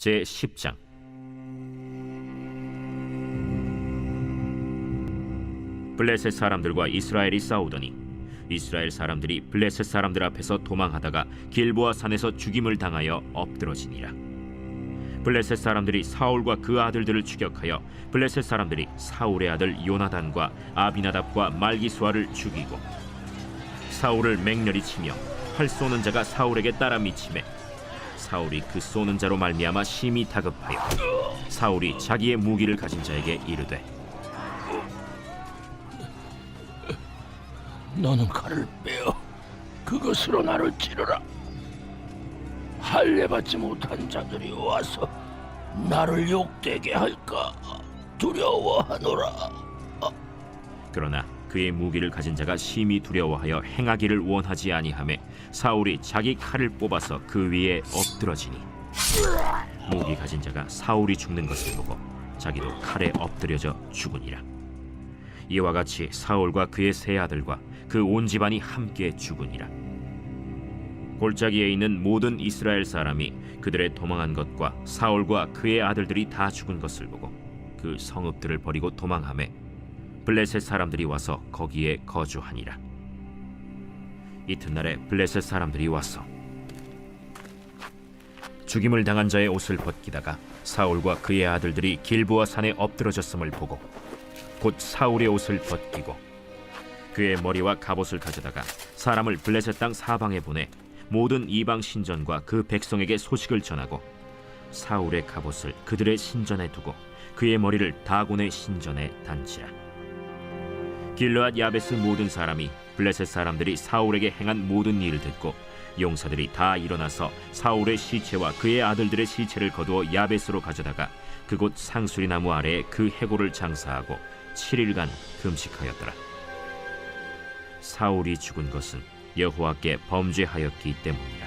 제 10장. 블레셋 사람들과 이스라엘이 싸우더니 이스라엘 사람들이 블레셋 사람들 앞에서 도망하다가 길보아 산에서 죽임을 당하여 엎드러지니라. 블레셋 사람들이 사울과 그 아들들을 추격하여 블레셋 사람들이 사울의 아들 요나단과 아비나답과 말기수아를 죽이고 사울을 맹렬히 치며 활 쏘는 자가 사울에게 따라 미치매 사울이 그 쏘는 자로 말미암아 심히 다급하여 사울이 자기의 무기를 가진 자에게 이르되 너는 칼을 빼어 그것으로 나를 찌르라. 할례 받지 못한 자들이 와서 나를 욕되게 할까 두려워하노라. 그러나 그의 무기를 가진 자가 심히 두려워하여 행하기를 원하지 아니하매 사울이 자기 칼을 뽑아서 그 위에 엎드러지니 무기 가진 자가 사울이 죽는 것을 보고 자기도 칼에 엎드려져 죽으니라. 이와 같이 사울과 그의 세 아들과 그 온 집안이 함께 죽으니라. 골짜기에 있는 모든 이스라엘 사람이 그들의 도망한 것과 사울과 그의 아들들이 다 죽은 것을 보고 그 성읍들을 버리고 도망하매 블레셋 사람들이 와서 거기에 거주하니라. 이튿날에 블레셋 사람들이 와서 죽임을 당한 자의 옷을 벗기다가 사울과 그의 아들들이 길보아 산에 엎드러졌음을 보고 곧 사울의 옷을 벗기고 그의 머리와 갑옷을 가져다가 사람을 블레셋 땅 사방에 보내 모든 이방 신전과 그 백성에게 소식을 전하고 사울의 갑옷을 그들의 신전에 두고 그의 머리를 다곤의 신전에 단치라. 길르앗 야베스 모든 사람이 블레셋 사람들이 사울에게 행한 모든 일을 듣고 용사들이 다 일어나서 사울의 시체와 그의 아들들의 시체를 거두어 야베스로 가져다가 그곳 상수리 나무 아래에 그 해골을 장사하고 7일간 금식하였더라. 사울이 죽은 것은 여호와께 범죄하였기 때문이라.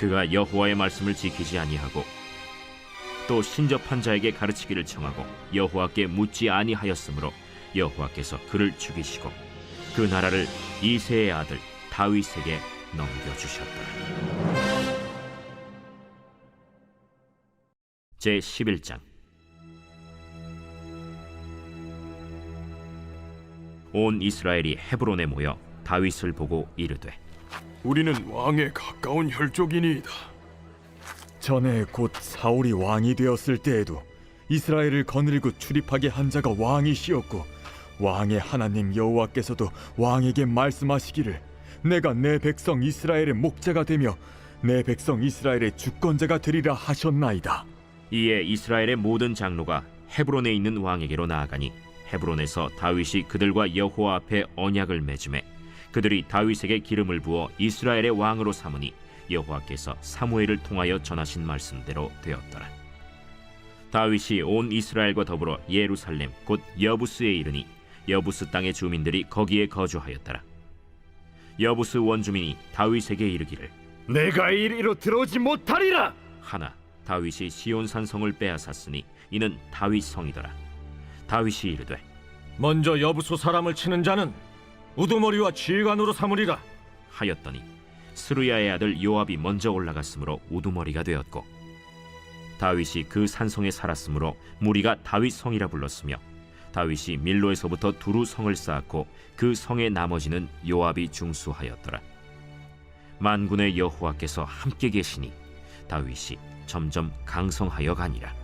그가 여호와의 말씀을 지키지 아니하고 또 신접한 자에게 가르치기를 청하고 여호와께 묻지 아니하였으므로 여호와께서 그를 죽이시고 그 나라를 이세의 아들 다윗에게 넘겨주셨더라. 제 11장 온 이스라엘이 헤브론에 모여 다윗을 보고 이르되 우리는 왕에 가까운 혈족이니이다. 전에 곧 사울이 왕이 되었을 때에도 이스라엘을 거느리고 출입하게 한 자가 왕이시었고 왕의 하나님 여호와께서도 왕에게 말씀하시기를 내가 내 백성 이스라엘의 목자가 되며 내 백성 이스라엘의 주권자가 되리라 하셨나이다. 이에 이스라엘의 모든 장로가 헤브론에 있는 왕에게로 나아가니 헤브론에서 다윗이 그들과 여호와 앞에 언약을 맺음에 그들이 다윗에게 기름을 부어 이스라엘의 왕으로 삼으니 여호와께서 사무엘을 통하여 전하신 말씀대로 되었더라. 다윗이 온 이스라엘과 더불어 예루살렘 곧 여부스에 이르니 여부스 땅의 주민들이 거기에 거주하였더라. 여부스 원주민이 다윗에게 이르기를 내가 이리로 들어오지 못하리라. 하나 다윗이 시온 산 성을 빼앗았으니 이는 다윗 성이더라. 다윗이 이르되 먼저 여부수 사람을 치는 자는 우두머리와 지휘관으로 삼으리라. 하였더니 스루야의 아들 요압이 먼저 올라갔으므로 우두머리가 되었고 다윗이 그 산성에 살았으므로 무리가 다윗 성이라 불렀으며 다윗이 밀로에서부터 두루 성을 쌓았고 그 성의 나머지는 요압이 중수하였더라. 만군의 여호와께서 함께 계시니 다윗이 점점 강성하여 가니라.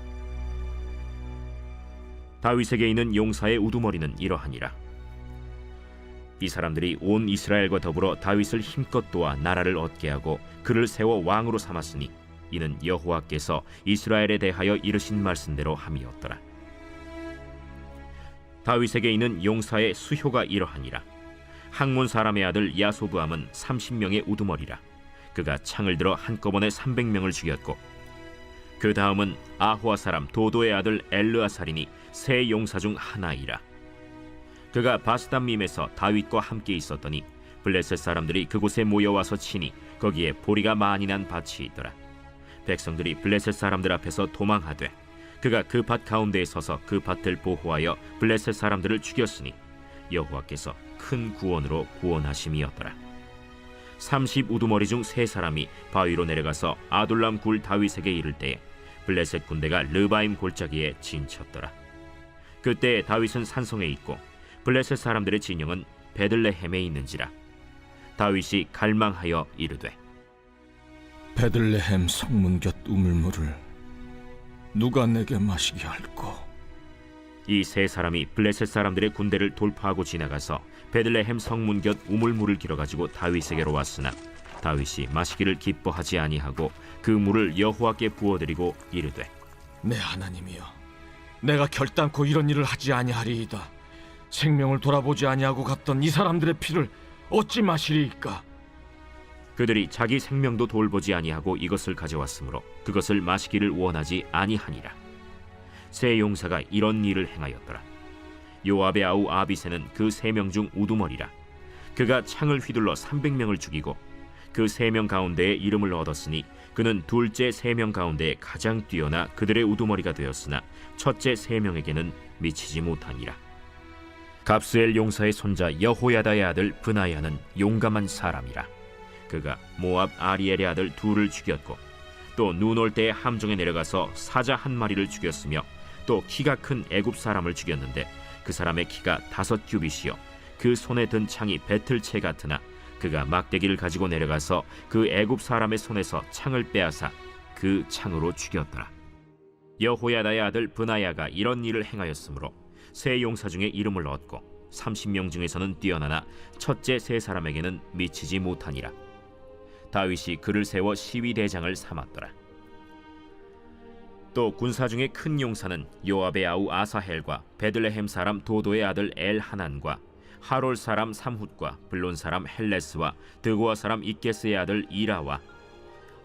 다윗에게 있는 용사의 우두머리는 이러하니라. 이 사람들이 온 이스라엘과 더불어 다윗을 힘껏 도와 나라를 얻게 하고 그를 세워 왕으로 삼았으니 이는 여호와께서 이스라엘에 대하여 이르신 말씀대로 함이었더라. 다윗에게 있는 용사의 수효가 이러하니라. 항몬 사람의 아들 야소부함은 30명의 우두머리라. 그가 창을 들어 한꺼번에 300명을 죽였고 그 다음은 아호아 사람 도도의 아들 엘르아살이니 세 용사 중 하나이라. 그가 바스담밈에서 다윗과 함께 있었더니 블레셋 사람들이 그곳에 모여와서 치니 거기에 보리가 많이 난 밭이 있더라. 백성들이 블레셋 사람들 앞에서 도망하되 그가 그 밭 가운데에 서서 그 밭을 보호하여 블레셋 사람들을 죽였으니 여호와께서 큰 구원으로 구원하심이었더라. 30 우두머리 중 세 사람이 바위로 내려가서 아둘람 굴 다윗에게 이를 때에 블레셋 군대가 르바임 골짜기에 진쳤더라. 그때 다윗은 산성에 있고 블레셋 사람들의 진영은 베들레헴에 있는지라. 다윗이 갈망하여 이르되 베들레헴 성문 곁 우물물을 누가 내게 마시게 할꼬? 이 세 사람이 블레셋 사람들의 군대를 돌파하고 지나가서 베들레헴 성문 곁 우물물을 길어 가지고 다윗에게로 왔으나 다윗이 마시기를 기뻐하지 아니하고 그 물을 여호와께 부어드리고 이르되 내 하나님이여, 내가 결단코 이런 일을 하지 아니하리이다. 생명을 돌아보지 아니하고 갔던 이 사람들의 피를 어찌 마시리이까? 그들이 자기 생명도 돌보지 아니하고 이것을 가져왔으므로 그것을 마시기를 원하지 아니하니라. 세 용사가 이런 일을 행하였더라. 요압의 아우 아비세는 그 세 명 중 우두머리라. 그가 창을 휘둘러 300명을 죽이고 그 세 명 가운데에 이름을 얻었으니 그는 둘째 세 명 가운데 가장 뛰어나 그들의 우두머리가 되었으나 첫째 세 명에게는 미치지 못하니라. 갑스엘 용사의 손자 여호야다의 아들 브나야는 용감한 사람이라. 그가 모압 아리엘의 아들 둘을 죽였고 또 눈 올 때에 함정에 내려가서 사자 한 마리를 죽였으며 또 키가 큰 애굽 사람을 죽였는데 그 사람의 키가 다섯 규빗이요 그 손에 든 창이 배틀채 같으나 그가 막대기를 가지고 내려가서 그 애굽 사람의 손에서 창을 빼앗아 그 창으로 죽였더라 여호야다의 아들 브나야가 이런 일을 행하였으므로 세 용사 중에 이름을 얻고 30명 중에서는 뛰어나나 첫째 세 사람에게는 미치지 못하니라 다윗이 그를 세워 시위 대장을 삼았더라. 또 군사 중에 큰 용사는 요압의 아우 아사헬과 베들레헴 사람 도도의 아들 엘 하난과 하롤 사람 삼훗과 블론 사람 헬레스와 드고아 사람 이게스의 아들 이라와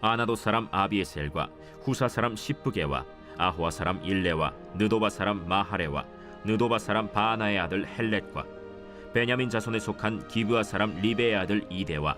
아나도 사람 아비에셀과 후사 사람 시프게와 아호아 사람 일레와 느도바 사람 마하레와 느도바 사람 바하나의 아들 헬렛과 베냐민 자손에 속한 기브아 사람 리베의 아들 이데와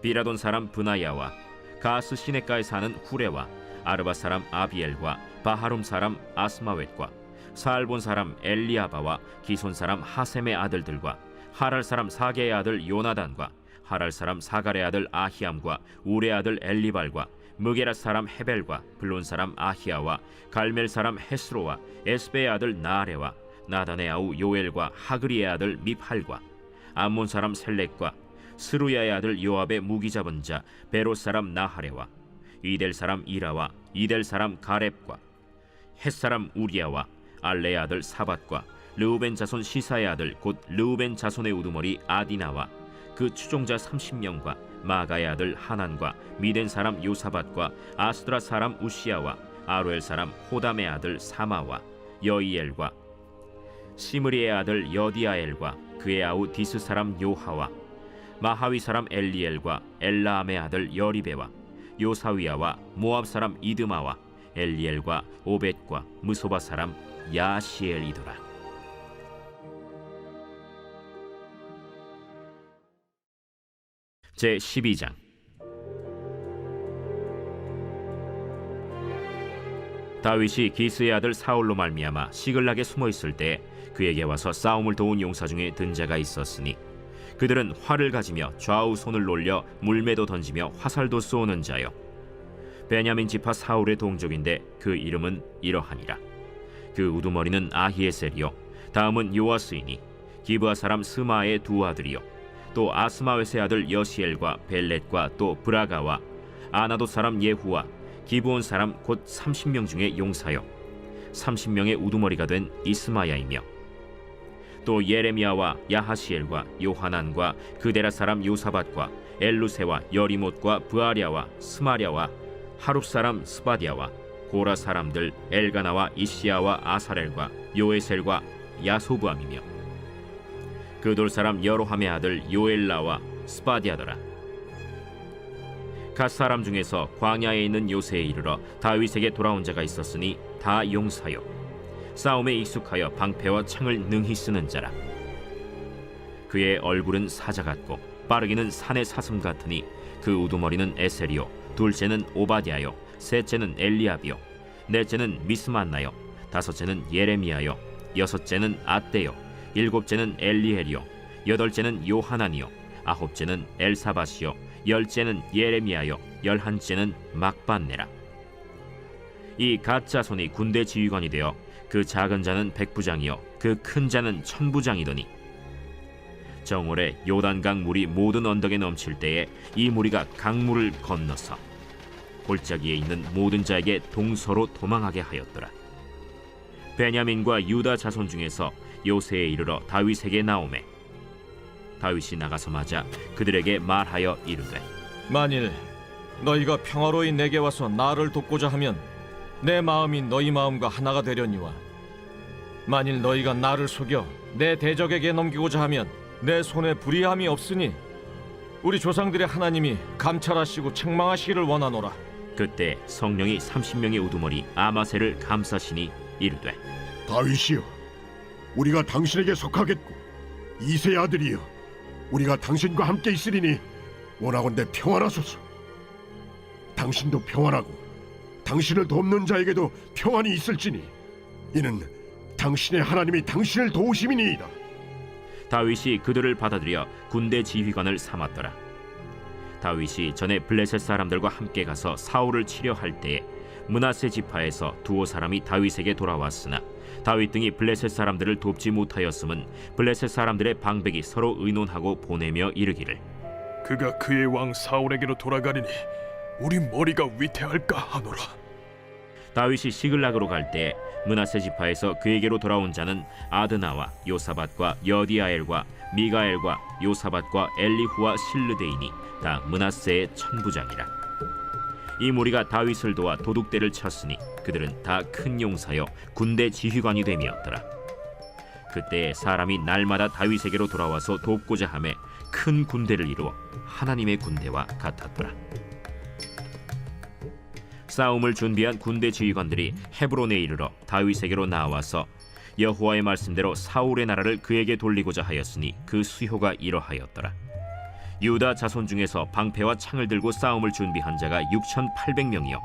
비라돈 사람 브나야와 가스 시네가에 사는 후레와 아르바 사람 아비엘과 바하룸 사람 아스마웻과 사알본 사람 엘리아바와 기손 사람 하셈의 아들들과 하랄 사람 사게의 아들 요나단과 하랄 사람 사갈의 아들 아히암과 우레 아들 엘리발과 무게라 사람 헤벨과 블론 사람 아히야와 갈멜 사람 헤스로와 에스베의 아들 나아레와 나단의 아우 요엘과 하그리의 아들 미팔과 암몬 사람 셀렉과 스루야의 아들 요압의 무기 잡은 자 베로 사람 나하레와 이델 사람 이라와 이델 사람 가렙과 헷 사람 우리야와 알레의 아들 사밧과 르우벤 자손 시사의 아들 곧 르우벤 자손의 우두머리 아디나와 그 추종자 30명과 마가의 아들 하난과 미덴 사람 요사밧과 아스드라 사람 우시야와 아로엘 사람 호담의 아들 사마와 여이엘과 시므리의 아들 여디아엘과 그의 아우 디스 사람 요하와 마하위 사람 엘리엘과 엘라암의 아들 여리베와 요사위야와 모압 사람 이드마와 엘리엘과 오벳과 무소바 사람 야시엘이더라. 제 12장. 다윗이 기스의 아들 사울로 말미암아 시글락에 숨어 있을 때 그에게 와서 싸움을 도운 용사 중에 든 자가 있었으니 그들은 활을 가지며 좌우 손을 놀려 물매도 던지며 화살도 쏘는 자요. 베냐민 지파 사울의 동족인데 그 이름은 이러하니라. 그 우두머리는 아히에셀이요. 다음은 요아스이니 기브아 사람 스마의 두 아들이요 또 아스마웨스의 아들 여시엘과 벨렛과 또 브라가와 아나도 사람 예후와 기브온 사람 곧 30명 중에 용사요. 30명의 우두머리가 된 이스마야이며 또 예레미야와 야하시엘과 요하난과 그데라 사람 요사밧과 엘루세와 여리못과 부아랴와 스마랴와 하룹 사람 스바디아와 고라 사람들 엘가나와 이시야와 아사렐과 요에셀과 야소부암이며 그돌 사람 여로함의 아들 요엘라와 스바디아더라. 갓 사람 중에서 광야에 있는 요새에 이르러 다윗에게 돌아온 자가 있었으니 다 용사요 싸움에 익숙하여 방패와 창을 능히 쓰는 자라. 그의 얼굴은 사자 같고 빠르기는 산의 사슴 같으니 그 우두머리는 에셀이요 둘째는 오바디아요 셋째는 엘리압이요 넷째는 미스만나요 다섯째는 예레미야요 여섯째는 아떼요 일곱째는 엘리엘이요. 여덟째는 요하나니요. 아홉째는 엘사바시요. 열째는 예레미야요. 열한째는 막반네라. 이 가짜 손이 군대 지휘관이 되어 그 작은 자는 백부장이요. 그 큰 자는 천부장이더니. 정월에 요단강 물이 모든 언덕에 넘칠 때에 이 무리가 강물을 건너서 골짜기에 있는 모든 자에게 동서로 도망하게 하였더라. 베냐민과 유다 자손 중에서 요새에 이르러 다윗에게 나오매. 다윗이 나가서 맞아 그들에게 말하여 이르되 만일 너희가 평화로이 내게 와서 나를 돕고자 하면 내 마음이 너희 마음과 하나가 되려니와 만일 너희가 나를 속여 내 대적에게 넘기고자 하면 내 손에 불의함이 없으니 우리 조상들의 하나님이 감찰하시고 책망하시기를 원하노라. 그때 성령이 30명의 우두머리 아마세를 감싸시니 이르되 다윗이여, 우리가 당신에게 속하겠고 이세 아들이여, 우리가 당신과 함께 있으리니 원하건대 평안하소서. 당신도 평안하고 당신을 돕는 자에게도 평안이 있을지니 이는 당신의 하나님이 당신을 도우심이니이다. 다윗이 그들을 받아들여 군대 지휘관을 삼았더라. 다윗이 전에 블레셋 사람들과 함께 가서 사울을 치려 할 때에 문하세 지파에서 두어 사람이 다윗에게 돌아왔으나 다윗 등이 블레셋 사람들을 돕지 못하였음은 블레셋 사람들의 방백이 서로 의논하고 보내며 이르기를 그가 그의 왕 사울에게로 돌아가리니 우리 머리가 위태할까 하노라. 다윗이 시글락으로 갈때 문하세 지파에서 그에게로 돌아온 자는 아드나와 요사밭과 여디아엘과 미가엘과 요사밭과 엘리후와 실르데이니 다 문하세의 천부장이라 이 무리가 다윗을 도와 도둑대를 쳤으니 그들은 다 큰 용사여 군대 지휘관이 됨이었더라 그때 사람이 날마다 다윗에게로 돌아와서 돕고자 하매 큰 군대를 이루어 하나님의 군대와 같았더라 싸움을 준비한 군대 지휘관들이 헤브론에 이르러 다윗에게로 나와서 여호와의 말씀대로 사울의 나라를 그에게 돌리고자 하였으니 그 수효가 이러하였더라. 유다 자손 중에서 방패와 창을 들고 싸움을 준비한 자가 6,800명이요.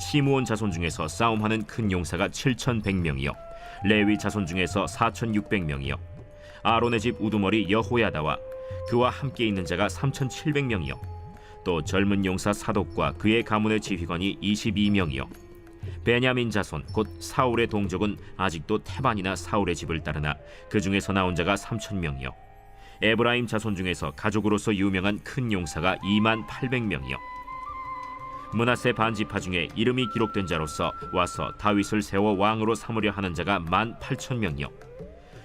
시므온 자손 중에서 싸움하는 큰 용사가 7,100명이요. 레위 자손 중에서 4,600명이요. 아론의 집 우두머리 여호야다와 그와 함께 있는 자가 3,700명이요. 또 젊은 용사 사독과 그의 가문의 지휘관이 22명이요 베냐민 자손 곧 사울의 동족은 아직도 태반이나 사울의 집을 따르나 그 중에서 나온 자가 3천 명이요 에브라임 자손 중에서 가족으로서 유명한 큰 용사가 2만 800명이요. 문하세 반지파 중에 이름이 기록된 자로서 와서 다윗을 세워 왕으로 삼으려 하는 자가 1만 8천 명이요.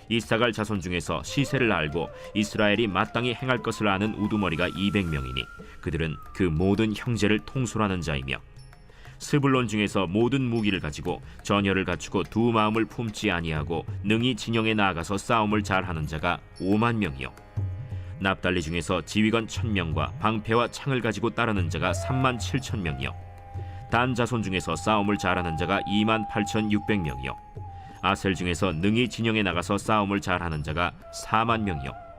이사갈 자손 중에서 시세를 알고 이스라엘이 마땅히 행할 것을 아는 우두머리가 200명이니 그들은 그 모든 형제를 통솔하는 자이며 스불론 중에서 모든 무기를 가지고 전열을 갖추고 두 마음을 품지 아니하고 능히 진영에 나아가서 싸움을 잘하는 자가 5만 명이요. 납달리 중에서 지휘관 1000명과 방패와 창을 가지고 따르는 자가 3만 7천 명이요. 단 자손 중에서 싸움을 잘하는 자가 2만 8,600명이요. 아셀 중에서 능히 진영에 나가서 싸움을 잘하는 자가 4만 명이요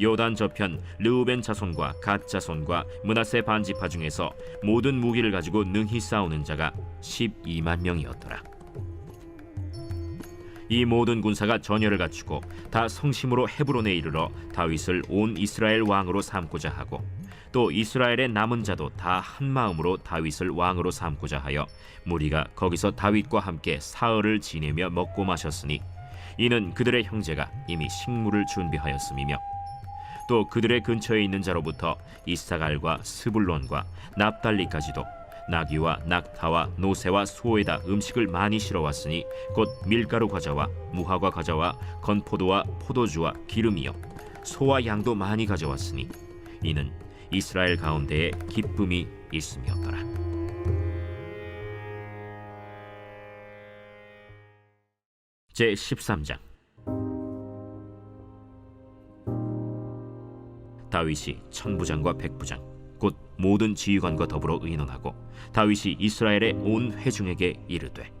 요단 저편 르우벤 자손과 갓 자손과 문하세 반지파 중에서 모든 무기를 가지고 능히 싸우는 자가 12만 명이었더라. 이 모든 군사가 전열을 갖추고 다 성심으로 헤브론에 이르러 다윗을 온 이스라엘 왕으로 삼고자 하고 또 이스라엘의 남은 자도 다 한 마음으로 다윗을 왕으로 삼고자 하여 무리가 거기서 다윗과 함께 사흘을 지내며 먹고 마셨으니 이는 그들의 형제가 이미 식물을 준비하였음이며 또 그들의 근처에 있는 자로부터 이사갈과 스불론과 납달리까지도 나귀와 낙타와 노새와 소에다 음식을 많이 실어왔으니 곧 밀가루 과자와 무화과 과자와 건포도와 포도주와 기름이요 소와 양도 많이 가져왔으니 이는 이스라엘 가운데에 기쁨이 있음이었더라. 제 13장 다윗이 천부장과 백부장 곧 모든 지휘관과 더불어 의논하고 다윗이 이스라엘의 온 회중에게 이르되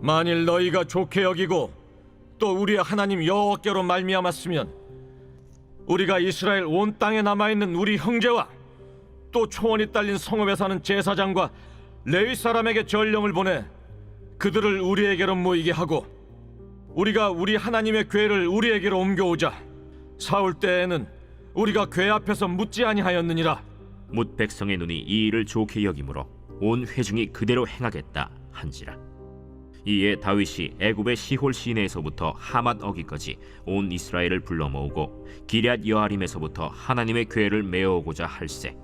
만일 너희가 좋게 여기고 또 우리의 하나님 여호와께로 말미암았으면 우리가 이스라엘 온 땅에 남아 있는 우리 형제와 또 초원이 딸린 성읍에 사는 제사장과 레위 사람에게 전령을 보내 그들을 우리에게로 모이게 하고 우리가 우리 하나님의 궤를 우리에게로 옮겨오자. 사울 때에는 우리가 궤 앞에서 묻지 아니하였느니라. 뭇 백성의 눈이 이 일을 좋게 여기므로 온 회중이 그대로 행하겠다 한지라. 이에 다윗이 애굽의 시홀 시내에서부터 하맛 어기까지 온 이스라엘을 불러 모으고 기럇 여아림에서부터 하나님의 궤를 메어오고자 할세.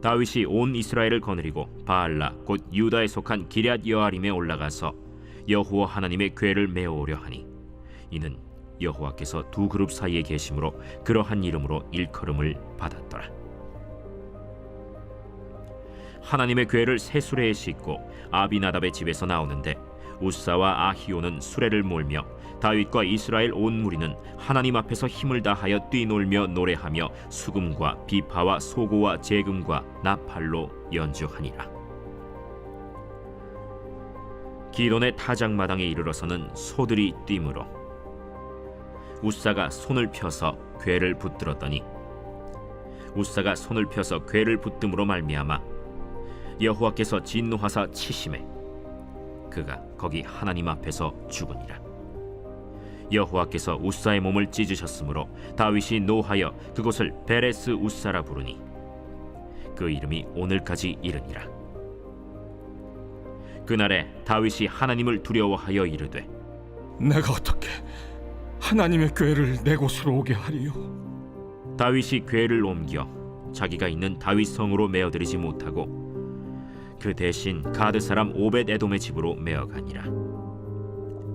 다윗이 온 이스라엘을 거느리고 바알라 곧 유다에 속한 기럇 여아림에 올라가서 여호와 하나님의 궤를 메어오려 하니 이는 여호와께서 두 그룹 사이에 계심으로 그러한 이름으로 일컬음을 받았더라. 하나님의 궤를 새 수레에 싣고 아비나답의 집에서 나오는데 우사와 아히오는 수레를 몰며 다윗과 이스라엘 온 무리는 하나님 앞에서 힘을 다하여 뛰놀며 노래하며 수금과 비파와 소고와 재금과 나팔로 연주하니라. 기돈의 타작마당에 이르러서는 소들이 뛰므로 우사가 손을 펴서 궤를 붙들었더니 우사가 손을 펴서 궤를 붙듦으로 말미암아 여호와께서 진노하사 치심에 그가 거기 하나님 앞에서 죽으니라. 여호와께서 우사의 몸을 찢으셨으므로 다윗이 노하여 그곳을 베레스 우사라 부르니 그 이름이 오늘까지 이르니라. 그날에 다윗이 하나님을 두려워하여 이르되 내가 어떻게 하나님의 궤를 내 곳으로 오게 하리요 다윗이 궤를 옮겨 자기가 있는 다윗 성으로 메어들이지 못하고 그 대신 가드 사람 오벳 에돔의 집으로 메어가니라.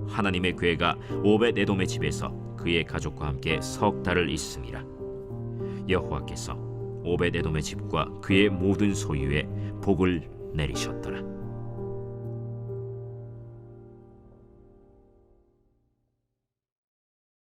하나님의 궤가 오벳 에돔의 집에서 그의 가족과 함께 석 달을 있음이라. 여호와께서 오벳 에돔의 집과 그의 모든 소유에 복을 내리셨더라.